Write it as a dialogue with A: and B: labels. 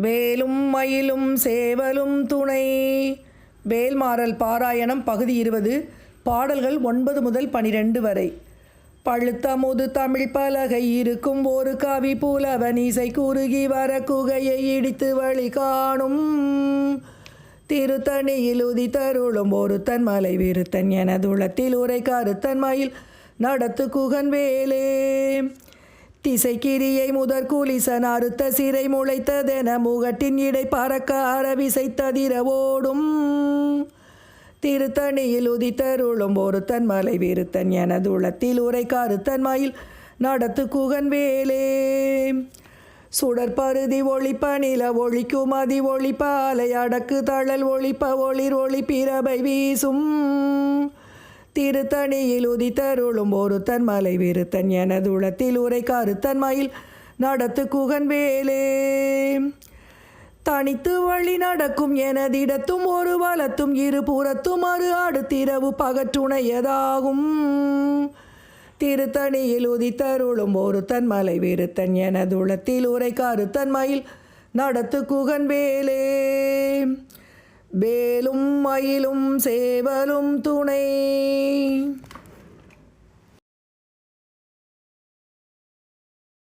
A: வேலும் மயிலும் சேவலும் துணை. வேல்மாறல் பாராயணம் பகுதி இருபது பாடல்கள் ஒன்பது முதல் பனிரெண்டு வரை. பழுத்தமுது தமிழ் பலகை இருக்கும் ஒரு கவி புலவன் இசை குறுகி வர குகையை இடித்து வழி காணும். திருத்தணியில் உதித்தருளும் ஒருத்தன் மலை விருத்தன் எனதுளத்தில் உரை கருத்தன் மயில் நடத்து குகன் வேலே. திசைக்கிரியை முதற் கூலிசன் அறுத்த சிறை முளைத்ததென முகட்டின் இடை பறக்க அரவிசைத்ததிர ஓடும் திருத்தணியில் உதித்தருளும் ஒருத்தன் மலை விருத்தன் எனதுளத்தில் உரை கருத்தன் மயில் நடத்து குகன் வேலே. சுடற்பருதி ஒளிப்ப நில ஒளிக்கும் அதி ஒளிப்பாலை அடக்கு தழல் ஒளிப்ப ஒளிர் ஒளி பிறபை வீசும். திருத்தணியில் உதித்தருளும் ஒருத்தன் மலை விருத்தன் எனதுளத்தில் உரை கருத்தன் மயில் நடத்து குகன் வேலே தனித்து வழி நடக்கும் எனதிடத்தும் ஒரு வலத்தும் இரு புறத்தும் அரு அடுத்திரவு பகற்றுணையதாகும். திருத்தணியில் உதித்தருளும் ஒருத்தன் மலை விருத்தன் எனதுளத்தில் உரை கருத்தன் மயில் நடத்து குகன் வேலே வேலும் மயிலும் சேவலும் துணை.